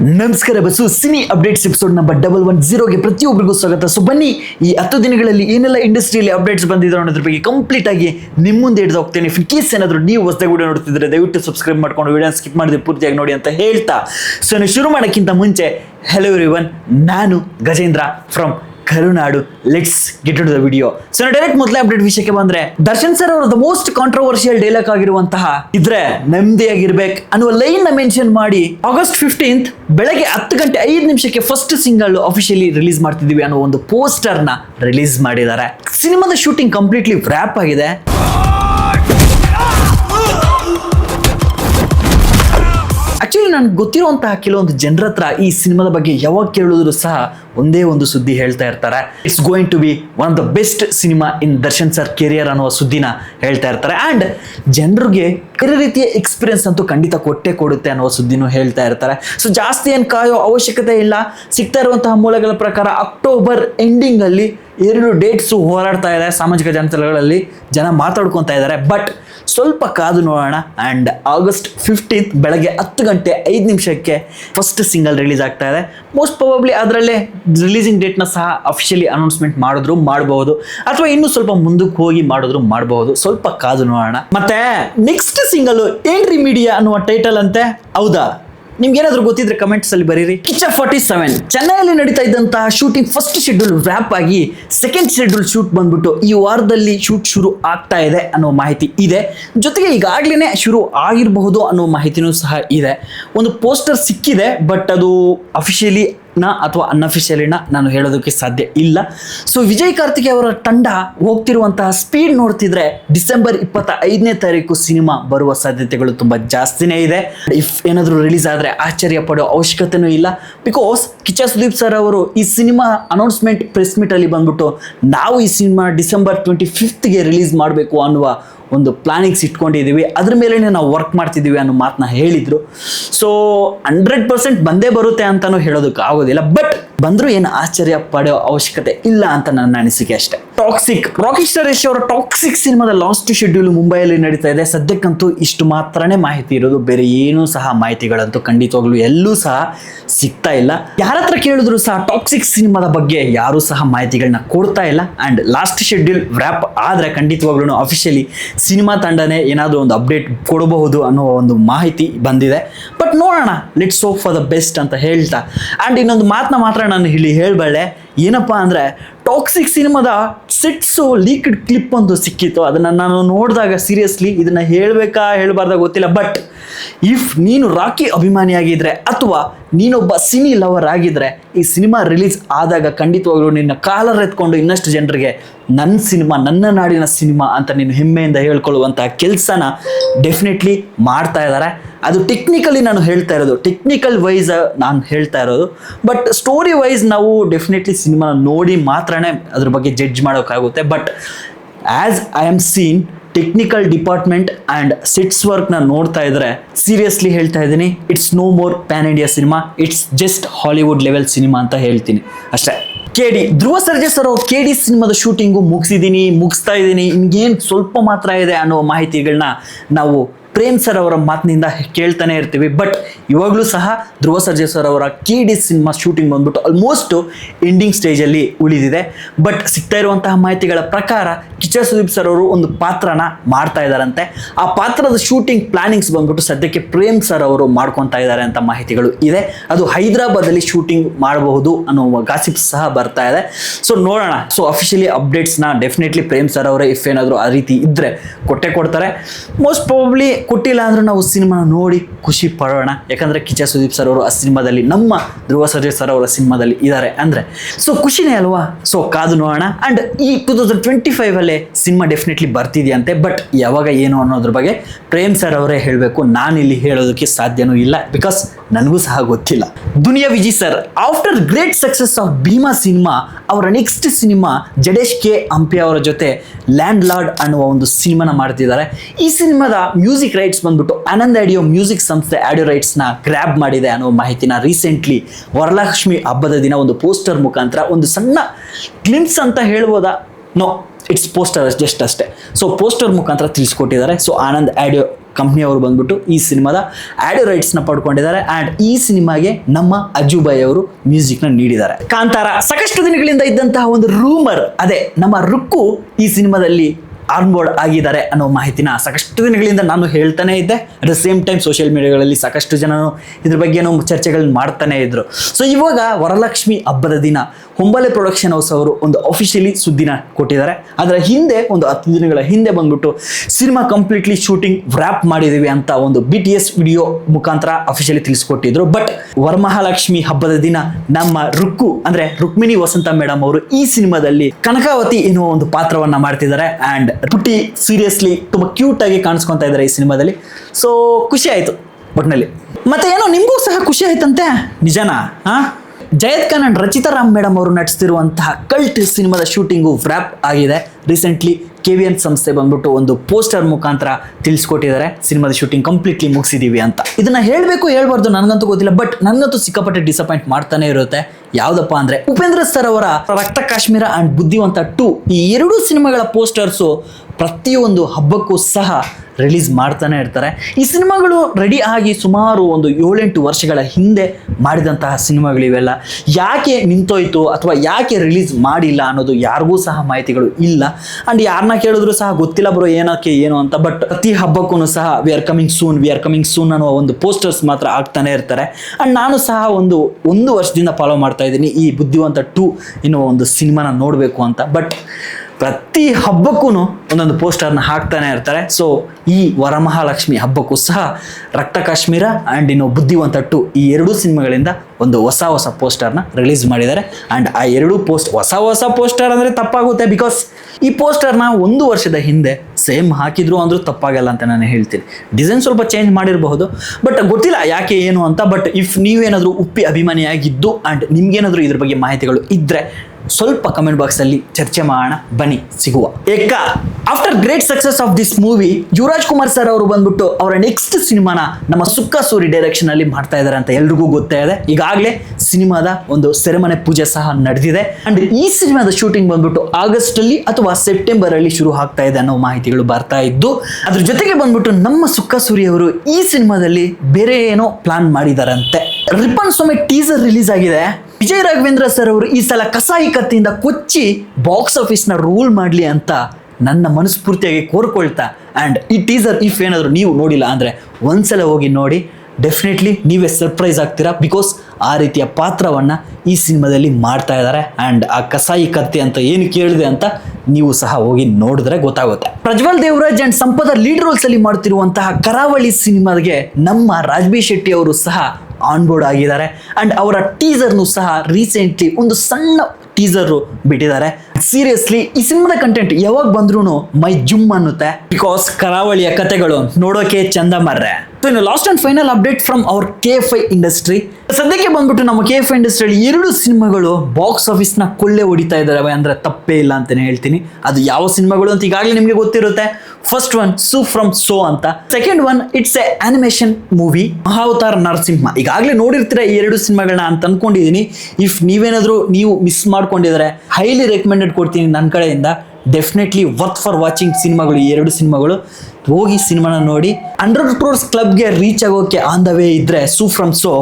ನಮಸ್ಕಾರ boss cine updates episode number double one ಜೀರೋಗೆ ಪ್ರತಿಯೊಬ್ಬರಿಗೂ ಸ್ವಾಗತ. ಸೊ ಬನ್ನಿ, ಈ ಹತ್ತು ದಿನಗಳಲ್ಲಿ ಏನೆಲ್ಲ ಇಂಡಸ್ಟ್ರಿಯಲ್ಲಿ ಅಪ್ಡೇಟ್ಸ್ ಬಂದಿದ್ರು ಅನ್ನೋದ್ರ ಬಗ್ಗೆ ಕಂಪ್ಲೀಟ್ ಆಗಿ ನಿಮ್ಮ ಮುಂದೆ ಹಿಡಿದು ಹೋಗ್ತೇನೆ. ಇನ್ ಕೇಸ್ ಏನಾದರೂ ನೀವು ಹೊಸದಾಗಿ ವಿಡಿಯೋ ನೋಡ್ತಿದ್ರೆ ದಯವಿಟ್ಟು ಸಬ್ಸ್ಕ್ರೈಬ್ ಮಾಡ್ಕೊಂಡು ವಿಡಿಯೋ ಸ್ಕಿಪ್ ಮಾಡಿದ್ರೆ ಪೂರ್ತಿಯಾಗಿ ನೋಡಿ ಅಂತ ಹೇಳ್ತಾ. ಸೊ ಶುರು ಮಾಡೋಕ್ಕಿಂತ ಮುಂಚೆ ಹೆಲೋ ಎವ್ರಿ ನಾನು Gajendra from Karunadu let's get the video so direct ಮೊದಲೇ ಅಪ್ಡೇಟ್ ವಿಷಯಕ್ಕೆ ಬಂದ್ರೆ, ದರ್ಶನ್ ಸರ್ ಅವರ ಮೋಸ್ಟ್ ಕಾಂಟ್ರವರ್ಷಿಯಲ್ ಡೈಲಾಗ್ ಆಗಿರುವಂತಹ ಇದ್ರೆ ನೆಮ್ಮದಿಯಾಗಿರ್ಬೇಕು ಅನ್ನುವ ಲೈನ್ನ ಮೆನ್ಷನ್ ಮಾಡಿ ಆಗಸ್ಟ್ ಫಿಫ್ಟೀನ್ತ್ ಬೆಳಗ್ಗೆ ಹತ್ತು ಗಂಟೆ ಐದು ನಿಮಿಷಕ್ಕೆ ಫಸ್ಟ್ ಸಿಂಗಲ್ ಅಫಿಷಿಯಲಿ ರಿಲೀಸ್ ಮಾಡ್ತಿದೀವಿ ಅನ್ನೋ ಒಂದು ಪೋಸ್ಟರ್ನ ರಿಲೀಸ್ ಮಾಡಿದ್ದಾರೆ. ಸಿನಿಮಾದ ಶೂಟಿಂಗ್ ಕಂಪ್ಲೀಟ್ಲಿ ವ್ರ್ಯಾಪ್ ಆಗಿದೆ. ಆಕ್ಚುಲಿ ನನಗೆ ಗೊತ್ತಿರುವಂತಹ ಕೆಲವೊಂದು ಜನರ ಹತ್ರ ಈ ಸಿನಿಮಾದ ಬಗ್ಗೆ ಯಾವಾಗ ಕೇಳಿದ್ರು ಸಹ ಒಂದೇ ಒಂದು ಸುದ್ದಿ ಹೇಳ್ತಾ ಇರ್ತಾರೆ. It's going to be one of the best cinema in Darshan sir career ಅನ್ನುವ ಸುದ್ದಿನ ಹೇಳ್ತಾ ಇರ್ತಾರೆ. ಆ್ಯಂಡ್ ಜನರಿಗೆ ಬೇರೆ ರೀತಿಯ ಎಕ್ಸ್ಪೀರಿಯನ್ಸ್ ಅಂತೂ ಖಂಡಿತ ಕೊಟ್ಟೆ ಕೊಡುತ್ತೆ ಅನ್ನುವ ಸುದ್ದಿನೂ ಹೇಳ್ತಾ ಇರ್ತಾರೆ. ಸೊ ಜಾಸ್ತಿ ಏನು ಕಾಯೋ ಅವಶ್ಯಕತೆ ಇಲ್ಲ. ಸಿಗ್ತಾ ಇರುವಂತಹ ಮೂಲಗಳ ಪ್ರಕಾರ ಅಕ್ಟೋಬರ್ ಎಂಡಿಂಗಲ್ಲಿ ಎರಡು ಡೇಟ್ಸು ಹೋರಾಡ್ತಾ ಇದೆ ಸಾಮಾಜಿಕ ಜಾಲತಾಣಗಳಲ್ಲಿ ಜನ ಮಾತಾಡ್ಕೊತಾ ಇದ್ದಾರೆ. ಬಟ್ ಸ್ವಲ್ಪ ಕಾದು ನೋಡೋಣ. ಆ್ಯಂಡ್ ಆಗಸ್ಟ್ ಫಿಫ್ಟೀನ್ತ್ ಬೆಳಗ್ಗೆ ಹತ್ತು ಗಂಟೆ ಐದು ನಿಮಿಷಕ್ಕೆ ಫಸ್ಟ್ ಸಿಂಗಲ್ ರಿಲೀಸ್ ಆಗ್ತಾ ಇದೆ. ಮೋಸ್ಟ್ ಪ್ರಾಬಬ್ಲಿ ಅದರಲ್ಲೇ ರಿಲೀಸಿಂಗ್ ಡೇಟ್ನ ಸಹ ಅಫಿಷಿಯಲಿ ಅನೌನ್ಸ್ಮೆಂಟ್ ಮಾಡಿದ್ರು, ಮಾಡಬಹುದು. ಅಥವಾ ಇನ್ನೂ ಸ್ವಲ್ಪ ಮುಂದಕ್ಕೆ ಹೋಗಿ ಮಾಡಿದ್ರು, ಮಾಡಬಹುದು. ಸ್ವಲ್ಪ ಕಾದು ನೋಡೋಣ. ಮತ್ತೆ ನೆಕ್ಸ್ಟ್ ಸಿಂಗಲ್ ಏನ್ರಿ ಮೀಡಿಯಾ ಅನ್ನುವ ಟೈಟಲ್ ಅಂತೆ. ಹೌದಾ? ನಿಮ್ಗೆ ಏನಾದ್ರು ಗೊತ್ತಿದ್ರೆ ಕಮೆಂಟ್ಸ್ ಅಲ್ಲಿ ಬರೀರಿ. ಪಿಕ್ಚರ್ ಫಾರ್ಟಿ ಸೆವೆನ್ ಚೆನ್ನೈಯಲ್ಲಿ ನಡೀತಾ ಇದ್ದಂತಹ ಶೂಟಿಂಗ್ ಫಸ್ಟ್ ಶೆಡ್ಯೂಲ್ ವ್ಯಾಪ್ ಆಗಿ ಸೆಕೆಂಡ್ ಶೆಡ್ಯೂಲ್ ಶೂಟ್ ಬಂದ್ಬಿಟ್ಟು ಈ ವಾರದಲ್ಲಿ ಶೂಟ್ ಶುರು ಆಗ್ತಾ ಇದೆ ಅನ್ನೋ ಮಾಹಿತಿ ಇದೆ. ಜೊತೆಗೆ ಈಗಾಗಲೇ ಶುರು ಆಗಿರಬಹುದು ಅನ್ನೋ ಮಾಹಿತಿನೂ ಸಹ ಇದೆ. ಒಂದು ಪೋಸ್ಟರ್ ಸಿಕ್ಕಿದೆ ಬಟ್ ಅದು ಅಫಿಷಿಯಲಿ ನ ಅಥವಾ ಅನ್ಅಫಿಷಿಯಲಿನ ನಾನು ಹೇಳೋದಕ್ಕೆ ಸಾಧ್ಯ ಇಲ್ಲ. ಸೊ ವಿಜಯ್ ಕಾರ್ತಿಕ್ ಅವರ ತಂಡ ಹೋಗ್ತಿರುವಂತಹ ಸ್ಪೀಡ್ ನೋಡ್ತಿದ್ರೆ ಡಿಸೆಂಬರ್ ಇಪ್ಪತ್ತ ಐದನೇ ತಾರೀಕು ಸಿನಿಮಾ ಬರುವ ಸಾಧ್ಯತೆಗಳು ತುಂಬ ಜಾಸ್ತಿನೇ ಇದೆ. ಇಫ್ ಏನಾದರೂ ರಿಲೀಸ್ ಆದರೆ ಆಶ್ಚರ್ಯ ಪಡೋ ಅವಶ್ಯಕತೆನೂ ಇಲ್ಲ. ಬಿಕಾಸ್ ಕಿಚ್ಚ ಸುದೀಪ್ ಸರ್ ಅವರು ಈ ಸಿನಿಮಾ ಅನೌನ್ಸ್ಮೆಂಟ್ ಪ್ರೆಸ್ ಮೀಟಲ್ಲಿ ಬಂದ್ಬಿಟ್ಟು ನಾವು ಈ ಸಿನಿಮಾ ಡಿಸೆಂಬರ್ ಟ್ವೆಂಟಿ ಫಿಫ್ತ್ಗೆ ರಿಲೀಸ್ ಮಾಡಬೇಕು ಅನ್ನುವ ಒಂದು ಪ್ಲಾನಿಂಗ್ಸ್ ಇಟ್ಕೊಂಡಿದ್ದೀವಿ. ಅದ್ರ ಮೇಲೇ ನಾವು ವರ್ಕ್ ಮಾಡ್ತಿದ್ದೀವಿ ಅನ್ನೋ ಮಾತನ್ನ ಹೇಳಿದರು. ಸೊ ಹಂಡ್ರೆಡ್ ಪರ್ಸೆಂಟ್ ಬಂದೇ ಬರುತ್ತೆ ಅಂತಲೂ ಹೇಳೋದಕ್ಕೆ ಆಗೋದಿಲ್ಲ ಬಟ್ ಬಂದರೂ ಏನು ಆಶ್ಚರ್ಯ ಪಡೋ ಅವಶ್ಯಕತೆ ಇಲ್ಲ ಅಂತ ನನ್ನ ಅನಿಸಿಕೆ ಅಷ್ಟೇ. ಟಾಕ್ಸಿಕ್ ರಾಕಿ ಸುರೇಶ್ ಅವರ ಟಾಕ್ಸಿಕ್ ಸಿನಿಮಾದ ಲಾಸ್ಟ್ ಶೆಡ್ಯೂಲ್ ಮುಂಬೈಯಲ್ಲಿ ನಡೀತಾ ಇದೆ. ಸದ್ಯಕ್ಕಂತೂ ಇಷ್ಟು ಮಾತ್ರನೇ ಮಾಹಿತಿ ಇರೋದು, ಬೇರೆ ಏನೂ ಸಹ ಮಾಹಿತಿಗಳಂತೂ ಖಂಡಿತವಾಗ್ಲೂ ಎಲ್ಲೂ ಸಹ ಸಿಗ್ತಾ ಇಲ್ಲ. ಯಾರ ಹತ್ರ ಕೇಳಿದ್ರು ಸಹ ಟಾಕ್ಸಿಕ್ ಸಿನಿಮಾದ ಬಗ್ಗೆ ಯಾರೂ ಸಹ ಮಾಹಿತಿಗಳನ್ನ ಕೊಡ್ತಾ ಇಲ್ಲ. ಆ್ಯಂಡ್ ಲಾಸ್ಟ್ ಶೆಡ್ಯೂಲ್ ವ್ರ್ಯಾಪ್ ಆದರೆ ಖಂಡಿತವಾಗ್ಲೂ ಅಫಿಷಿಯಲಿ ಸಿನಿಮಾ ತಂಡನೇ ಏನಾದರೂ ಒಂದು ಅಪ್ಡೇಟ್ ಕೊಡಬಹುದು ಅನ್ನೋ ಒಂದು ಮಾಹಿತಿ ಬಂದಿದೆ. ಬಟ್ ನೋಡೋಣ. Let's hope for the best ಅಂತ ಹೇಳ್ತಾ. ಆ್ಯಂಡ್ ಇನ್ನೊಂದು ಮಾತನ್ನ ಮಾತ್ರ ನಾನು ಇಲ್ಲಿ ಹೇಳಬಲ್ಲೆ. ಏನಪ್ಪ ಅಂದರೆ ಟಾಕ್ಸಿಕ್ ಸಿನಿಮಾದ ಸಿಟ್ಸು ಲೀಕ್ಡ್ ಕ್ಲಿಪ್ ಒಂದು ಸಿಕ್ಕಿತ್ತು. ಅದನ್ನು ನಾನು ನೋಡಿದಾಗ ಸೀರಿಯಸ್ಲಿ ಇದನ್ನು ಹೇಳಬೇಕಾ ಹೇಳಬಾರ್ದಾಗ ಗೊತ್ತಿಲ್ಲ ಬಟ್ ಇಫ್ ನೀನು ರಾಕಿ ಅಭಿಮಾನಿಯಾಗಿದ್ದರೆ ಅಥವಾ ನೀನೊಬ್ಬ ಸಿನಿ ಲವರ್ ಆಗಿದ್ದರೆ ಈ ಸಿನಿಮಾ ರಿಲೀಸ್ ಆದಾಗ ಖಂಡಿತವಾಗ್ಲೂ ನಿನ್ನ ಕಾಲರ್ ಎತ್ಕೊಂಡು ಇನ್ನಷ್ಟು ಜನರಿಗೆ ನನ್ನ ಸಿನಿಮಾ, ನನ್ನ ನಾಡಿನ ಸಿನಿಮಾ ಅಂತ ನೀನು ಹೆಮ್ಮೆಯಿಂದ ಹೇಳ್ಕೊಳ್ಳುವಂತಹ ಕೆಲಸನ ಡೆಫಿನೆಟ್ಲಿ ಮಾಡ್ತಾ ಇದ್ದಾರೆ ಅದು ಟೆಕ್ನಿಕಲಿ ನಾನು ಹೇಳ್ತಾ ಇರೋದು. ಟೆಕ್ನಿಕಲ್ ವೈಸ್ ನಾನು ಹೇಳ್ತಾ ಇರೋದು. ಬಟ್ ಸ್ಟೋರಿ ವೈಸ್ ನಾವು ಡೆಫಿನೆಟ್ಲಿ ಸಿನಿಮಾ ನೋಡಿ ಮಾತ್ರನೇ ಅದ್ರ ಬಗ್ಗೆ ಜಡ್ಜ್ ಮಾಡೋಕ್ಕಾಗುತ್ತೆ. But as I am seen technical department and sits ವರ್ಕ್ನ ನೋಡ್ತಾ ಇದ್ರೆ ಸೀರಿಯಸ್ಲಿ ಹೇಳ್ತಾ ಇದ್ದೀನಿ it's no more pan India cinema it's just Hollywood level cinema ಅಂತ ಹೇಳ್ತೀನಿ. ಅಷ್ಟೇ. ಕೆ ಧ್ರುವ ಸರ್ಜಾ ಸರ್ ಅವ್ರು ಕೆ ಡಿ ಸಿನಿಮಾದ ಶೂಟಿಂಗು ಮುಗಿಸಿದ್ದೀನಿ ಮುಗಿಸ್ತಾ ಇದ್ದೀನಿ. ನಿಮ್ಗೇನು ಸ್ವಲ್ಪ ಮಾತ್ರ ಇದೆ ಅನ್ನೋ ಮಾಹಿತಿಗಳನ್ನ ನಾವು ಪ್ರೇಮ್ ಸರ್ ಅವರ ಮಾತಿನಿಂದ ಕೇಳ್ತಾನೆ ಇರ್ತೀವಿ. ಬಟ್ ಇವಾಗಲೂ ಸಹ ಧ್ರುವ ಸರ್ಜೆ ಸರ್ ಅವರ ಕೆ ಡಿ ಸಿನಿಮಾ ಶೂಟಿಂಗ್ ಬಂದ್ಬಿಟ್ಟು ಆಲ್ಮೋಸ್ಟ್ ಎಂಡಿಂಗ್ ಸ್ಟೇಜಲ್ಲಿ ಉಳಿದಿದೆ. ಬಟ್ ಸಿಗ್ತಾ ಇರುವಂತಹ ಮಾಹಿತಿಗಳ ಪ್ರಕಾರ ಕಿಚ್ಚ ಸುದೀಪ್ ಸರ್ ಅವರು ಒಂದು ಪಾತ್ರನ ಮಾಡ್ತಾ ಇದ್ದಾರಂತೆ. ಆ ಪಾತ್ರದ ಶೂಟಿಂಗ್ ಪ್ಲಾನಿಂಗ್ಸ್ ಬಂದ್ಬಿಟ್ಟು ಸದ್ಯಕ್ಕೆ ಪ್ರೇಮ್ ಸರ್ ಅವರು ಮಾಡ್ಕೊತಾ ಇದ್ದಾರೆ ಅಂತ ಮಾಹಿತಿಗಳು ಇದೆ. ಅದು ಹೈದರಾಬಾದಲ್ಲಿ ಶೂಟಿಂಗ್ ಮಾಡಬಹುದು ಅನ್ನೋ ಗಾಸಿಪ್ಸ್ ಸಹ ಬರ್ತಾ ಇದೆ. ಸೊ ನೋಡೋಣ. ಸೊ ಅಫಿಷಿಯಲಿ ಅಪ್ಡೇಟ್ಸ್ನ ಡೆಫಿನೆಟ್ಲಿ ಪ್ರೇಮ್ ಸರ್ ಅವರೇ ಇಫ್ ಏನಾದರೂ ಆ ರೀತಿ ಇದ್ದರೆ ಕೊಟ್ಟೆ ಕೊಡ್ತಾರೆ. ಮೋಸ್ಟ್ ಪ್ರಾಬಬ್ಲಿ ಕೊಟ್ಟಿಲ್ಲ ಅಂದರೆ ನಾವು ಸಿನಿಮಾ ನೋಡಿ ಖುಷಿ ಪಡೋಣ. ಯಾಕಂದರೆ ಕಿಚ್ಚ ಸುದೀಪ್ ಸರ್ ಅವರು ಆ ಸಿನಿಮಾದಲ್ಲಿ, ನಮ್ಮ ಧ್ರುವ ಸರ್ಜೆ ಸರ್ ಅವರ ಸಿನಿಮಾದಲ್ಲಿ ಇದ್ದಾರೆ ಅಂದರೆ ಸೊ ಖುಷಿನೇ ಅಲ್ವಾ? ಸೊ ಕಾದು ನೋಡೋಣ. ಆ್ಯಂಡ್ ಈ ಟೂ ತೌಸಂಡ್ ಟ್ವೆಂಟಿ ಫೈವಲ್ಲೇ ಸಿನಿಮಾ ಡೆಫಿನೆಟ್ಲಿ ಬರ್ತಿದೆಯಂತೆ. ಬಟ್ ಯಾವಾಗ ಏನು ಅನ್ನೋದ್ರ ಬಗ್ಗೆ ಪ್ರೇಮ್ ಸರ್ ಅವರೇ ಹೇಳಬೇಕು. ನಾನು ಇಲ್ಲಿ ಹೇಳೋದಕ್ಕೆ ಸಾಧ್ಯನೂ ಇಲ್ಲ. ಬಿಕಾಸ್ ನನಗೂ ಸಹ ಗೊತ್ತಿಲ್ಲ. Duniya Viji sir after great success of Bheema cinema, ಅವರ next cinema Jadesh K Hampi ಅವರ ಜೊತೆ ಲ್ಯಾಂಡ್ ಲಾರ್ಡ್ ಅನ್ನುವ ಒಂದು ಸಿನಿಮಾನ ಮಾಡ್ತಿದ್ದಾರೆ. ಈ ಸಿನಿಮಾದ ಮ್ಯೂಸಿಕ್ ರೈಟ್ಸ್ ಬಂದ್ಬಿಟ್ಟು ಆನಂದ್ ಆಡಿಯೋ ಮ್ಯೂಸಿಕ್ ಸಂಸ್ಥೆ ಆಡಿಯೋ ರೈಟ್ಸ್ನ ಗ್ರ್ಯಾಬ್ ಮಾಡಿದೆ ಅನ್ನೋ ಮಾಹಿತಿನ ರೀಸೆಂಟ್ಲಿ ವರಲಕ್ಷ್ಮಿ ಹಬ್ಬದ ದಿನ ಒಂದು ಪೋಸ್ಟರ್ ಮುಖಾಂತರ ಒಂದು ಸಣ್ಣ ಕ್ಲಿಮ್ಸ್ ಅಂತ ಹೇಳ್ಬೋದಾ? ನೋ ಇಟ್ಸ್ ಪೋಸ್ಟರ್ ಜಸ್ಟ್ ಅಷ್ಟೇ. ಸೊ ಪೋಸ್ಟರ್ ಮುಖಾಂತರ ತಿಳಿಸ್ಕೊಟ್ಟಿದ್ದಾರೆ. ಸೊ ಆನಂದ್ ಆಡಿಯೋ ಕಂಪ್ನಿಯವರು ಬಂದ್ಬಿಟ್ಟು ಈ ಸಿನಿಮಾದ ಆಡಿಯೋ ರೈಟ್ಸ್ನ ಪಡ್ಕೊಂಡಿದ್ದಾರೆ. ಆ್ಯಂಡ್ ಈ ಸಿನಿಮಾಗೆ ನಮ್ಮ ಅಜುಬಾಯ್ ಅವರು ಮ್ಯೂಸಿಕ್ನ ನೀಡಿದ್ದಾರೆ. ಕಾಂತಾರ, ಸಾಕಷ್ಟು ದಿನಗಳಿಂದ ಇದ್ದಂತಹ ಒಂದು ರೂಮರ್ ಅದೇ, ನಮ್ಮ ರುಕ್ಕು ಈ ಸಿನಿಮಾದಲ್ಲಿ ಆನ್ಬೋರ್ಡ್ ಆಗಿದ್ದಾರೆ ಅನ್ನೋ ಮಾಹಿತಿನ ಸಾಕಷ್ಟು ದಿನಗಳಿಂದ ನಾನು ಹೇಳ್ತಾನೆ ಇದ್ದೆ. At the same time social ಮೀಡಿಯಾಗಳಲ್ಲಿ ಸಾಕಷ್ಟು ಜನನು ಇದ್ರ ಬಗ್ಗೆ ಏನೋ ಚರ್ಚೆಗಳನ್ನ ಮಾಡ್ತಾನೆ ಇದ್ರು. ಸೊ ಇವಾಗ ವರಲಕ್ಷ್ಮಿ ಹಬ್ಬದ ದಿನ. ಹೊಂಬಲೆ ಪ್ರೊಡಕ್ಷನ್ ಹೌಸ್ ಅವರು ಒಂದು ಅಫಿಷಿಯಲಿ ಸುದ್ದಿನ ಕೊಟ್ಟಿದ್ದಾರೆ. ಅದರ ಹಿಂದೆ ಒಂದು ಹತ್ತು ದಿನಗಳ ಹಿಂದೆ ಬಂದ್ಬಿಟ್ಟು ಸಿನಿಮಾ ಕಂಪ್ಲೀಟ್ಲಿ ಶೂಟಿಂಗ್ ವ್ರ್ಯಾಪ್ ಮಾಡಿದೀವಿ ಅಂತ ಒಂದು ಬಿ ಟಿ ಎಸ್ ವಿಡಿಯೋ ಮುಖಾಂತರ ಅಫಿಷಿಯಲಿ ತಿಳಿಸ್ಕೊಟ್ಟಿದ್ರು. ಬಟ್ ವರಮಹಾಲಕ್ಷ್ಮಿ ಹಬ್ಬದ ದಿನ ನಮ್ಮ ರುಕ್ಕು, ಅಂದ್ರೆ ರುಕ್ಮಿಣಿ ವಸಂತ ಮೇಡಮ್ ಅವರು ಈ ಸಿನಿಮಾದಲ್ಲಿ ಕನಕಾವತಿ ಎನ್ನುವ ಒಂದು ಪಾತ್ರವನ್ನ ಮಾಡ್ತಿದ್ದಾರೆ. ಅಂಡ್ ಪುಟ್ಟಿ ಸೀರಿಯಸ್ಲಿ ತುಂಬಾ ಕ್ಯೂಟ್ ಆಗಿ ಕಾಣಿಸ್ಕೊಂತ ಇದ್ದಾರೆ ಈ ಸಿನಿಮಾದಲ್ಲಿ. ಸೊ ಖುಷಿ ಆಯ್ತು ಒಟ್ಟಿನಲ್ಲಿ ಮತ್ತೆ ಏನೋ ನಿಮಗೂ ಸಹ ಖುಷಿ ಆಯ್ತಂತೆ? ನಿಜನಾ? ಹಾ? ಜಯತ್ ರಚಿತಾರಾಮ್ ರಚಿತಾ ರಾಮ್ ಮೇಡಮ್ ಅವರು ನಟಿಸ್ತಿರುವಂತಹ ಕಲ್ಟ್ ಸಿನಿಮಾದ ಶೂಟಿಂಗು ವ್ರ್ಯಾಪ್ ಆಗಿದೆ. ರೀಸೆಂಟ್ಲಿ ಕೆ ವಿ ಎನ್ ಸಂಸ್ಥೆ ಬಂದ್ಬಿಟ್ಟು ಒಂದು ಪೋಸ್ಟರ್ ಮುಖಾಂತರ ತಿಳಿಸ್ಕೊಟ್ಟಿದ್ದಾರೆ. ಸಿನಿಮಾದ ಶೂಟಿಂಗ್ ಕಂಪ್ಲೀಟ್ಲಿ ಮುಗಿಸಿದೀವಿ ಅಂತ. ಇದನ್ನ ಹೇಳಬೇಕು ಹೇಳ್ಬಾರ್ದು ನನಗಂತೂ ಗೊತ್ತಿಲ್ಲ ಬಟ್ ನನಗಂತೂ ಸಿಕ್ಕಾಪಟ್ಟೆ ಡಿಸಪಾಯಿಂಟ್ ಮಾಡ್ತಾನೆ ಇರುತ್ತೆ. ಯಾವ್ದಪ್ಪ ಅಂದ್ರೆ ಉಪೇಂದ್ರ ಸರ್ ಅವರ ರಕ್ತ ಕಾಶ್ಮೀರ ಅಂಡ್ ಬುದ್ಧಿವಂತ ಟು ಈ ಎರಡೂ ಸಿನಿಮಾಗಳ ಪೋಸ್ಟರ್ಸು ಪ್ರತಿಯೊಂದು ಹಬ್ಬಕ್ಕೂ ಸಹ ರಿಲೀಸ್ ಮಾಡ್ತಾನೆ ಇರ್ತಾರೆ. ಈ ಸಿನಿಮಾಗಳು ರೆಡಿ ಆಗಿ ಸುಮಾರು ಒಂದು ಏಳೆಂಟು ವರ್ಷಗಳ ಹಿಂದೆ ಮಾಡಿದಂತಹ ಸಿನಿಮಾಗಳಿವೆಲ್ಲ ಯಾಕೆ ನಿಂತೋಯ್ತು ಅಥವಾ ಯಾಕೆ ರಿಲೀಸ್ ಮಾಡಿಲ್ಲ ಅನ್ನೋದು ಯಾರಿಗೂ ಸಹ ಮಾಹಿತಿಗಳು ಇಲ್ಲ. ಆ್ಯಂಡ್ ಯಾರನ್ನ ಕೇಳಿದ್ರು ಸಹ ಗೊತ್ತಿಲ್ಲ ಬರೋ ಏನಕ್ಕೆ ಏನು ಅಂತ. ಬಟ್ ಪ್ರತಿ ಹಬ್ಬಕ್ಕೂ ಸಹ we are coming soon we are coming soon ಅನ್ನೋ ಒಂದು ಪೋಸ್ಟರ್ಸ್ ಮಾತ್ರ ಆಗ್ತಾನೆ ಇರ್ತಾರೆ. ಆ್ಯಂಡ್ ನಾನು ಸಹ ಒಂದು ಒಂದು ವರ್ಷದಿಂದ ಫಾಲೋ ಮಾಡ್ತಾ ಇದ್ದೀನಿ ಈ ಬುದ್ಧಿವಂತ ಟು ಎನ್ನುವ ಒಂದು ಸಿನಿಮಾನ ನೋಡಬೇಕು ಅಂತ. ಬಟ್ ಪ್ರತಿ ಹಬ್ಬಕ್ಕೂ ಒಂದೊಂದು ಪೋಸ್ಟರ್ನ ಹಾಕ್ತಾನೆ ಇರ್ತಾರೆ. ಸೊ ಈ ವರಮಹಾಲಕ್ಷ್ಮಿ ಹಬ್ಬಕ್ಕೂ ಸಹ ರಕ್ತ ಕಾಶ್ಮೀರ ಆ್ಯಂಡ್ ಇನ್ನು ಬುದ್ಧಿವಂತ ಟು ಈ ಎರಡೂ ಸಿನಿಮಾಗಳಿಂದ ಒಂದು ಹೊಸ ಹೊಸ ಪೋಸ್ಟರ್ನ ರಿಲೀಸ್ ಮಾಡಿದ್ದಾರೆ. ಆ್ಯಂಡ್ ಆ ಎರಡೂ ಪೋಸ್ಟ್ ಹೊಸ ಹೊಸ ಪೋಸ್ಟರ್ ಅಂದರೆ ತಪ್ಪಾಗುತ್ತೆ ಬಿಕಾಸ್ ಈ ಪೋಸ್ಟರ್ನ ಒಂದು ವರ್ಷದ ಹಿಂದೆ ಸೇಮ್ ಹಾಕಿದ್ರು ಅಂದರೂ ತಪ್ಪಾಗಲ್ಲ ಅಂತ ನಾನು ಹೇಳ್ತೀನಿ. ಡಿಸೈನ್ ಸ್ವಲ್ಪ ಚೇಂಜ್ ಮಾಡಿರಬಹುದು ಬಟ್ ಗೊತ್ತಿಲ್ಲ ಯಾಕೆ ಏನು ಅಂತ ಬಟ್ ಇಫ್ ನೀವೇನಾದರೂ ಉಪ್ಪಿ ಅಭಿಮಾನಿಯಾಗಿದ್ದು ಆ್ಯಂಡ್ ನಿಮಗೇನಾದರೂ ಇದ್ರ ಬಗ್ಗೆ ಮಾಹಿತಿಗಳು ಇದ್ದರೆ ಸ್ವಲ್ಪ ಕಮೆಂಟ್ ಬಾಕ್ಸ್ ಅಲ್ಲಿ ಚರ್ಚೆ ಮಾಡೋಣ. ಬನ್ನಿ, ಸಿಗುವ. ಏಕ after great success of this movie Yuvaraj Kumar sir ಅವರು ಬಂದ್ಬಿಟ್ಟು ಅವರ ನೆಕ್ಸ್ಟ್ ಸಿನಿಮಾನ ನಮ್ಮ ಸುಕ್ಕ ಸೂರಿ ಡೈರೆಕ್ಷನ್ ಅಲ್ಲಿ ಮಾಡ್ತಾ ಇದ್ದಾರೆ ಅಂತ ಎಲ್ರಿಗೂ ಗೊತ್ತೇ ಇದೆ. ಈಗಾಗಲೇ ಸಿನಿಮಾದ ಒಂದು ಸೆರೆಮನೆ ಪೂಜೆ ಸಹ ನಡೆದಿದೆ. ಅಂಡ್ ಈ ಸಿನಿಮಾದ ಶೂಟಿಂಗ್ ಬಂದ್ಬಿಟ್ಟು ಆಗಸ್ಟ್ ಅಲ್ಲಿ ಅಥವಾ ಸೆಪ್ಟೆಂಬರ್ ಅಲ್ಲಿ ಶುರು ಆಗ್ತಾ ಇದೆ ಅನ್ನೋ ಮಾಹಿತಿಗಳು ಬರ್ತಾ ಇದ್ದು, ಅದ್ರ ಜೊತೆಗೆ ಬಂದ್ಬಿಟ್ಟು ನಮ್ಮ ಸುಕ್ಕ ಸೂರಿ ಅವರು ಈ ಸಿನಿಮಾದಲ್ಲಿ ಬೇರೆ ಏನೋ ಪ್ಲಾನ್ ಮಾಡಿದಾರಂತೆ. ರಿಪನ್ ಸೊಮೆ ಟೀಸರ್ ರಿಲೀಸ್ ಆಗಿದೆ. ವಿಜಯ್ ರಾಘವೇಂದ್ರ ಸರ್ ಅವರು ಈ ಸಲ ಕಸಾಯಿ ಕತ್ತಿಯಿಂದ ಕೊಚ್ಚಿ ಬಾಕ್ಸ್ ಆಫೀಸ್ನ ರೂಲ್ ಮಾಡಲಿ ಅಂತ ನನ್ನ ಮನಸ್ಫೂರ್ತಿಯಾಗಿ ಕೋರ್ಕೊಳ್ತಾ ಆ್ಯಂಡ್ ಈ ಟೀಸರ್ ಇಫ್ ಏನಾದರೂ ನೀವು ನೋಡಿಲ್ಲ ಅಂದರೆ ಒಂದ್ಸಲ ಹೋಗಿ ನೋಡಿ. ಡೆಫಿನೆಟ್ಲಿ ನೀವೇ ಸರ್ಪ್ರೈಸ್ ಆಗ್ತೀರಾ? ಬಿಕಾಸ್ ಆ ರೀತಿಯ ಪಾತ್ರವನ್ನು ಈ ಸಿನಿಮಾದಲ್ಲಿ ಮಾಡ್ತಾ ಇದ್ದಾರೆ. ಆ್ಯಂಡ್ ಆ ಕಸಾಯಿ ಕತ್ತೆ ಅಂತ ಏನು ಕೇಳಿದೆ ಅಂತ ನೀವು ಸಹ ಹೋಗಿ ನೋಡಿದ್ರೆ ಗೊತ್ತಾಗುತ್ತೆ. Prajwal Devaraj and Sampada lead roles ಅಲ್ಲಿ ಮಾಡ್ತಿರುವಂತಹ ಕರಾವಳಿ ಸಿನಿಮಾಗೆ ನಮ್ಮ ರಾಜ್ಬಿ ಶೆಟ್ಟಿ ಅವರು ಸಹ ಆನ್ಬೋರ್ಡ್ ಆಗಿದ್ದಾರೆ. ಅಂಡ್ ಅವರ ಟೀಸರ್ನು ಸಹ ರೀಸೆಂಟ್ಲಿ ಒಂದು ಸಣ್ಣ ಟೀಸರ್ ಬಿಟ್ಟಿದ್ದಾರೆ. ಸೀರಿಯಸ್ಲಿ ಈ ಸಿನಿಮಾದ ಕಂಟೆಂಟ್ ಯಾವಾಗ ಬಂದ್ರೂ ಮೈ ಜುಮ್ ಅನ್ನುತ್ತೆ. ಬಿಕಾಸ್ ಕರಾವಳಿಯ ಕತೆಗಳು ನೋಡೋಕೆ ಚಂದ ಮರ್ರೆ. ಇನ್ನು last and final update from our K F I industry ಸದ್ಯಕ್ಕೆ ಬಂದ್ಬಿಟ್ಟು ನಮ್ಮ ಕೆ ಐ ಇಂಡಸ್ಟ್ರಿಯಲ್ಲಿ ಎರಡು ಸಿನಿಮಾಗಳು ಬಾಕ್ಸ್ ಆಫೀಸ್ನ ಕೊಳ್ಳೆ ಹೊಡಿತಾ ಇದ್ದಾವೆ ಅಂದರೆ ತಪ್ಪೇ ಇಲ್ಲ ಅಂತಲೇ ಹೇಳ್ತೀನಿ. ಅದು ಯಾವ ಸಿನಿಮಾಗಳು ಅಂತ ಈಗಾಗಲೇ ನಿಮಗೆ ಗೊತ್ತಿರುತ್ತೆ. First one Su from So ಅಂತ. Second one it's a animation movie Mahavatar Narasimha. ಈಗಾಗಲೇ ನೋಡಿರ್ತೀರ ಈ ಎರಡು ಸಿನಿಮಾಗಳನ್ನ ಅಂತ ಅನ್ಕೊಂಡಿದ್ದೀನಿ ಇಫ್ ನೀವೇನಾದರೂ ನೀವು ಮಿಸ್ ಮಾಡ್ಕೊಂಡಿದ್ರೆ ಹೈಲಿ ರೆಕಮೆಂಡೆಡ್ ಕೊಡ್ತೀನಿ ನನ್ನ ಕಡೆಯಿಂದ. ಡೆಫಿನೆಟ್ಲಿ ವರ್ತ್ ಫಾರ್ ವಾಚಿಂಗ್ ಸಿನಿಮಾಗಳು, ಈ ಎರಡು ಸಿನಿಮಾಗಳು. ಹೋಗಿ ಸಿನಿಮಾನ ನೋಡಿ ಹಂಡ್ರೆಡ್ ಕ್ರೋರ್ಸ್ ಕ್ಲಬ್ಗೆ ರೀಚ್ ಆಗೋಕೆ ಆನ್ ದ ವೇ ಇದ್ರೆ ಸೂ ಫ್ರಮ್ ಸೋ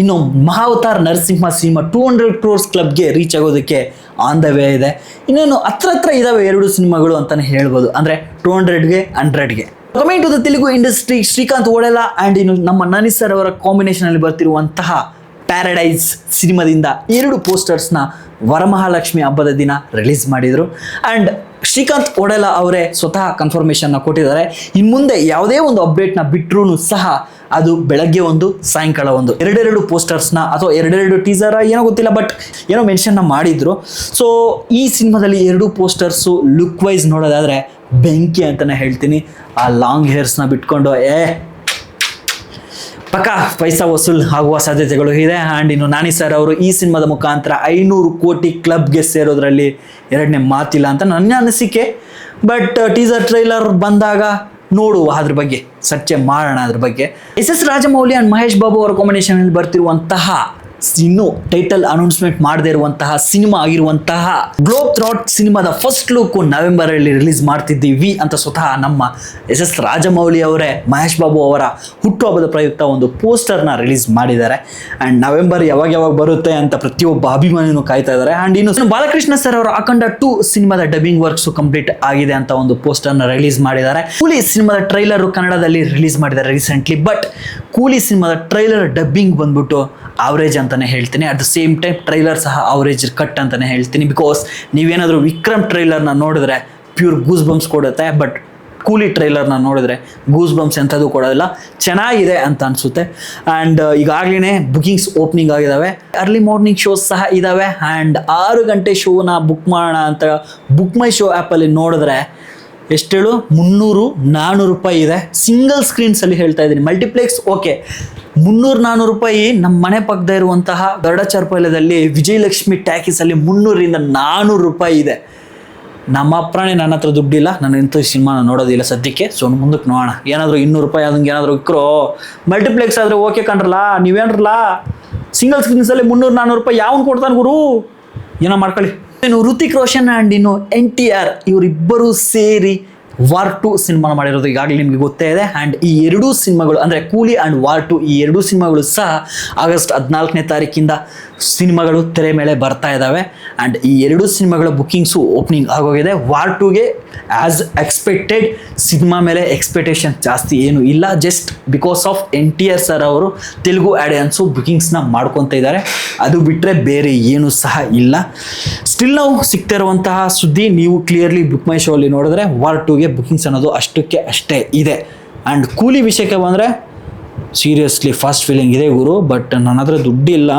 ಇನ್ನು Mahavatar Narasimha cinema two hundred crores ಕ್ಲಬ್ಗೆ reach ಆಗೋದಕ್ಕೆ ಆನ್ ದ ವೇ ಇದೆ. ಇನ್ನೇನು ಹತ್ರ ಹತ್ರ ಇದಾವೆ ಎರಡು ಸಿನಿಮಾಗಳು ಅಂತಾನೆ ಹೇಳ್ಬೋದು. ಅಂದರೆ ಟೂ ಹಂಡ್ರೆಡ್ಗೆ ಹಂಡ್ರೆಡ್ಗೆ coming to the Telugu industry Srikanth Odela and ಇನ್ನು ನಮ್ಮ ನನಿ ಸರ್ ಅವರ ಕಾಂಬಿನೇಷನಲ್ಲಿ ಬರ್ತಿರುವಂತಹ ಪ್ಯಾರಡೈಸ್ ಸಿನಿಮಾದಿಂದ ಎರಡು ಪೋಸ್ಟರ್ಸ್ನ ವರಮಹಾಲಕ್ಷ್ಮಿ ಹಬ್ಬದ ದಿನ ರಿಲೀಸ್ ಮಾಡಿದರು. ಆ್ಯಂಡ್ ಶ್ರೀಕಾಂತ್ ಒಡೆಲಾ ಅವರೇ ಸ್ವತಃ ಕನ್ಫರ್ಮೇಷನ್ನ ಕೊಟ್ಟಿದ್ದಾರೆ. ಇನ್ನು ಮುಂದೆ ಯಾವುದೇ ಒಂದು ಅಪ್ಡೇಟ್ನ ಬಿಟ್ಟರೂ ಸಹ ಅದು ಬೆಳಗ್ಗೆ ಒಂದು, ಸಾಯಂಕಾಲ ಒಂದು. ಎರಡೆರಡು ಪೋಸ್ಟರ್ಸ್ನ ಅಥವಾ ಎರಡೆರಡು ಟೀಸರ ಏನೋ ಗೊತ್ತಿಲ್ಲ ಬಟ್ ಏನೋ ಮೆನ್ಷನ್ನ ಮಾಡಿದ್ರು. ಸೊ ಈ ಸಿನಿಮಾದಲ್ಲಿ ಎರಡು ಪೋಸ್ಟರ್ಸು ಲುಕ್ ವೈಸ್ ನೋಡೋದಾದರೆ ಬೆಂಕಿ ಅಂತಲೇ ಹೇಳ್ತೀನಿ. ಆ ಲಾಂಗ್ ಹೇರ್ಸ್ನ ಬಿಟ್ಕೊಂಡು, ಏ ಪಕ್ಕ, ಪೈಸಾ ವಸೂಲ್ ಆಗುವ ಸಾಧ್ಯತೆಗಳು ಇದೆ. ಆ್ಯಂಡ್ ಇನ್ನು ನಾನಿ ಸರ್ ಅವರು ಈ ಸಿನಿಮಾದ ಮುಖಾಂತರ ಐನೂರು ಕೋಟಿ ಕ್ಲಬ್ಗೆ ಸೇರೋದ್ರಲ್ಲಿ ಎರಡನೇ ಮಾತಿಲ್ಲ ಅಂತ ನನ್ನ ಅನಿಸಿಕೆ. ಬಟ್ ಟೀಸರ್ ಟ್ರೈಲರ್ ಬಂದಾಗ ನೋಡುವ ಅದ್ರ ಬಗ್ಗೆ ಚರ್ಚೆ ಮಾಡೋಣ ಅದ್ರ ಬಗ್ಗೆ. S S Rajamouli and Mahesh Babu ಅವರ ಕಾಂಬಿನೇಷನಲ್ಲಿ ಬರ್ತಿರುವಂತಹ ಇನ್ನು ಟೈಟಲ್ ಅನೌನ್ಸ್ಮೆಂಟ್ ಮಾಡದೇ ಇರುವಂತಹ ಸಿನಿಮಾ ಆಗಿರುವಂತಹ ಗ್ಲೋಬ್ ಥ್ರಾಟ್ ಸಿನಿಮಾದ ಫಸ್ಟ್ ಲುಕ್ ನವೆಂಬರ್ ಅಲ್ಲಿ ರಿಲೀಸ್ ಮಾಡ್ತಿದ್ದೀವಿ ಅಂತ ಸ್ವತಃ ನಮ್ಮ ಎಸ್ ಎಸ್ ರಾಜಮೌಳಿ ಅವರೇ, ಮಹೇಶ್ ಬಾಬು ಅವರ ಹುಟ್ಟುಹಬ್ಬದ ಪ್ರಯುಕ್ತ ಒಂದು ಪೋಸ್ಟರ್ನ ರಿಲೀಸ್ ಮಾಡಿದ್ದಾರೆ. ಆ್ಯಂಡ್ ನವೆಂಬರ್ ಯಾವಾಗ ಯಾವಾಗ ಬರುತ್ತೆ ಅಂತ ಪ್ರತಿಯೊಬ್ಬ ಅಭಿಮಾನಿನೂ ಕಾಯ್ತಾ ಇದ್ದಾರೆ. ಆ್ಯಂಡ್ ಇನ್ನು ಬಾಲಕೃಷ್ಣ ಸರ್ ಅವರ ಅಖಂಡ ಟು ಸಿನಿಮಾದ ಡಬ್ಬಿಂಗ್ ವರ್ಕ್ಸ್ ಕಂಪ್ಲೀಟ್ ಆಗಿದೆ ಅಂತ ಒಂದು ಪೋಸ್ಟರ್ನ ರಿಲೀಸ್ ಮಾಡಿದ್ದಾರೆ. ಕೂಲಿ ಸಿನಿಮಾದ ಟ್ರೈಲರ್ ಕನ್ನಡದಲ್ಲಿ ರಿಲೀಸ್ ಮಾಡಿದ್ದಾರೆ ರೀಸೆಂಟ್ಲಿ ಬಟ್ ಕೂಲಿ ಸಿನಿಮಾದ ಟ್ರೈಲರ್ ಡಬ್ಬಿಂಗ್ ಬಂದ್ಬಿಟ್ಟು ಅವರೇಜ್ ಅಂತಾನೆ ಹೇಳ್ತೀನಿ. At the same time trailer ಸಹ ಆವ್ರೇಜ್ ಕಟ್ ಅಂತಾನೆ ಹೇಳ್ತೀನಿ. ಬಿಕಾಸ್ ನೀವೇನಾದರೂ ವಿಕ್ರಮ್ ಟ್ರೈಲರ್ನ ನೋಡಿದ್ರೆ ಪ್ಯೂರ್ ಗೂಸ್ ಬಂಪ್ಸ್ ಕೊಡುತ್ತೆ ಬಟ್ ಕೂಲಿ ಟ್ರೈಲರ್ನ ನೋಡಿದ್ರೆ ಗೂಸ್ ಬಂಪ್ಸ್ ಎಂಥದ್ದು ಕೊಡೋದಿಲ್ಲ. ಚೆನ್ನಾಗಿದೆ ಅಂತ ಅನಿಸುತ್ತೆ. ಆ್ಯಂಡ್ ಈಗಾಗಲೇ ಬುಕಿಂಗ್ಸ್ ಓಪನಿಂಗ್ ಆಗಿದ್ದಾವೆ ಅರ್ಲಿ ಮಾರ್ನಿಂಗ್ ಶೋಸ್ ಸಹ ಇದ್ದಾವೆ ಆ್ಯಂಡ್ ಆರು ಗಂಟೆ ಶೋನ ಬುಕ್ ಮಾಡೋಣ ಅಂತ ಬುಕ್ ಮೈ ಶೋ ಆ್ಯಪಲ್ಲಿ ನೋಡಿದ್ರೆ ಎಷ್ಟೇಳು? ಮುನ್ನೂರು ನಾನ್ನೂರು ರೂಪಾಯಿ ಇದೆ. ಸಿಂಗಲ್ ಸ್ಕ್ರೀನ್ಸಲ್ಲಿ ಹೇಳ್ತಾ ಇದ್ದೀನಿ. ಮಲ್ಟಿಪ್ಲೆಕ್ಸ್ ಓಕೆ ಮುನ್ನೂರು ನಾನ್ನೂರು ರೂಪಾಯಿ ನಮ್ಮ ಮನೆ ಪಕ್ಕದ ಇರುವಂತಹ ಗರುಡಚಾರ್ಪಲ್ಯದಲ್ಲಿ ವಿಜಯಲಕ್ಷ್ಮಿ ಟ್ಯಾಕಿಸಲ್ಲಿ ಮುನ್ನೂರಿಂದ ನಾನ್ನೂರು ರೂಪಾಯಿ ಇದೆ. ನಮ್ಮ ಪ್ರಾಣಿ ನನ್ನ ಹತ್ರ ದುಡ್ಡಿಲ್ಲ. ನಾನು ಇಂಥ ಸಿನಿಮಾನ ನೋಡೋದಿಲ್ಲ ಸದ್ಯಕ್ಕೆ. ಸೊ ಮುಂದಕ್ಕೆ ನೋಡೋಣ. ಏನಾದರೂ ಇನ್ನೂರು ರೂಪಾಯಿ ಆದಂಗೆ ಏನಾದರೂ ಇಕ್ಕರೋ ಮಲ್ಟಿಪ್ಲೆಕ್ಸ್ ಆದರೆ ಓಕೆ ಕಂಡ್ರಲ್ಲ? ನೀವೇನ್ರಲ್ಲ ಸಿಂಗಲ್ ಸ್ಕ್ರೀನ್ಸಲ್ಲಿ ಮುನ್ನೂರು ನಾನ್ನೂರು ರೂಪಾಯಿ ಯಾವನ್ನು ಕೊಡ್ತಾನೆ ಗುರು? ಏನೋ ಮಾಡ್ಕೊಳ್ಳಿ. ಇನ್ನು ಋತಿಕ್ ರೋಷನ್ ಆ್ಯಂಡ್ ಇನ್ನು ಎನ್ ಟಿ ಆರ್ ಇವರಿಬ್ಬರು ಸೇರಿ ವಾರ್ ಟು ಸಿನಿಮಾ ಮಾಡಿರೋದು ಈಗಾಗಲೇ ನಿಮಗೆ ಗೊತ್ತೇ ಇದೆ. ಆ್ಯಂಡ್ ಈ ಎರಡೂ ಸಿನಿಮಾಗಳು ಅಂದರೆ ಕೂಲಿ ಆ್ಯಂಡ್ ವಾರ್ ಟು ಈ ಎರಡೂ ಸಿನಿಮಾಗಳು ಸಹ ಆಗಸ್ಟ್ ಹದಿನಾಲ್ಕನೇ ತಾರೀಕಿಂದ ಸಿನಿಮಾಗಳು ತೆರೆ ಮೇಲೆ ಬರ್ತಾ ಇದ್ದಾವೆ ಆ್ಯಂಡ್ ಈ ಎರಡೂ ಸಿನಿಮಾಗಳ ಬುಕ್ಕಿಂಗ್ಸು ಓಪನಿಂಗ್ ಆಗೋಗಿದೆ. ವಾರ್ ಟುಗೆ ಆ್ಯಸ್ ಎಕ್ಸ್ಪೆಕ್ಟೆಡ್ ಸಿನಿಮಾ ಮೇಲೆ ಎಕ್ಸ್ಪೆಕ್ಟೇಷನ್ ಜಾಸ್ತಿ ಏನು ಇಲ್ಲ. Just because of N T R sir ಅವರು ತೆಲುಗು ಆಡಿಯನ್ಸು ಬುಕ್ಕಿಂಗ್ಸ್ನ ಮಾಡ್ಕೊತ ಇದ್ದಾರೆ ಅದು ಬಿಟ್ಟರೆ ಬೇರೆ ಏನೂ ಸಹ ಇಲ್ಲ. ಸ್ಟಿಲ್ ನಾವು ಸಿಗ್ತಾ ಇರುವಂತಹ ಸುದ್ದಿ ನೀವು ಕ್ಲಿಯರ್ಲಿ ಬುಕ್ ಮೈ ಶೋ ಅಲ್ಲಿ ನೋಡಿದ್ರೆ ವಾರ್ ಟುಗೆ ಬುಕಿಂಗ್ಸ್ ಅನ್ನೋದು ಅಷ್ಟಕ್ಕೆ ಅಷ್ಟೇ ಇದೆ. ಆ್ಯಂಡ್ ಕೂಲಿ ವಿಷಯಕ್ಕೆ ಬಂದರೆ ಸೀರಿಯಸ್ಲಿ ಫಾಸ್ಟ್ ಫೀಲಿಂಗ್ ಇದೆ ಗುರು ಬಟ್ ನನ್ನ ಹತ್ರ ದುಡ್ಡಿಲ್ಲ.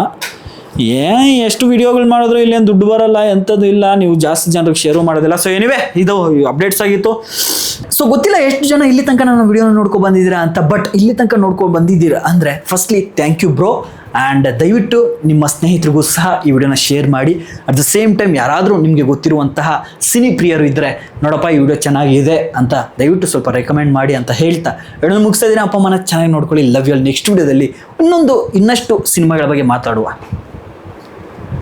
ಏನ್ ಎಷ್ಟು ವಿಡಿಯೋಗಳು ಮಾಡಿದ್ರು ಇಲ್ಲೇನು ದುಡ್ಡು ಬರಲ್ಲ ಎಂಥದ್ದು ಇಲ್ಲ, ನೀವು ಜಾಸ್ತಿ ಜನರಿಗೆ ಶೇರು ಮಾಡೋದಿಲ್ಲ. ಸೊ ಏನಿವೆ ಇದು ಅಪ್ಡೇಟ್ಸ್ ಆಗಿತ್ತು. ಸೊ ಗೊತ್ತಿಲ್ಲ ಎಷ್ಟು ಜನ ಇಲ್ಲಿ ತನಕ ನನ್ನ ವಿಡಿಯೋನ ನೋಡ್ಕೊ ಬಂದಿದ್ದೀರಾ ಅಂತ ಬಟ್ ಇಲ್ಲಿ ತನಕ ನೋಡ್ಕೊಂಡು ಬಂದಿದ್ದೀರಾ ಅಂದರೆ firstly thank you bro and ದಯವಿಟ್ಟು ನಿಮ್ಮ ಸ್ನೇಹಿತರಿಗೂ ಸಹ ಈ ವಿಡಿಯೋನ ಶೇರ್ ಮಾಡಿ. ಅಟ್ ದ ಸೇಮ್ ಟೈಮ್ ಯಾರಾದರೂ ನಿಮಗೆ ಗೊತ್ತಿರುವಂತಹ ಸಿನಿ ಪ್ರಿಯರು ಇದ್ದರೆ ನೋಡಪ್ಪ ಈ ವಿಡಿಯೋ ಚೆನ್ನಾಗಿದೆ ಅಂತ ದಯವಿಟ್ಟು ಸ್ವಲ್ಪ ರೆಕಮೆಂಡ್ ಮಾಡಿ ಅಂತ ಹೇಳ್ತಾ ವಿಡಿಯೋ ಮುಗಿಸ್ತಾ ಇದ್ದೀನಿ. ಅಪ್ಪ ಅಮ್ಮನ ಚೆನ್ನಾಗಿ ನೋಡ್ಕೊಳ್ಳಿ. ಲವ್ ಯು ನೆಕ್ಸ್ಟ್ ವಿಡಿಯೋದಲ್ಲಿ ಇನ್ನೊಂದು ಇನ್ನಷ್ಟು ಸಿನಿಮಾಗಳ ಬಗ್ಗೆ ಮಾತಾಡುವ.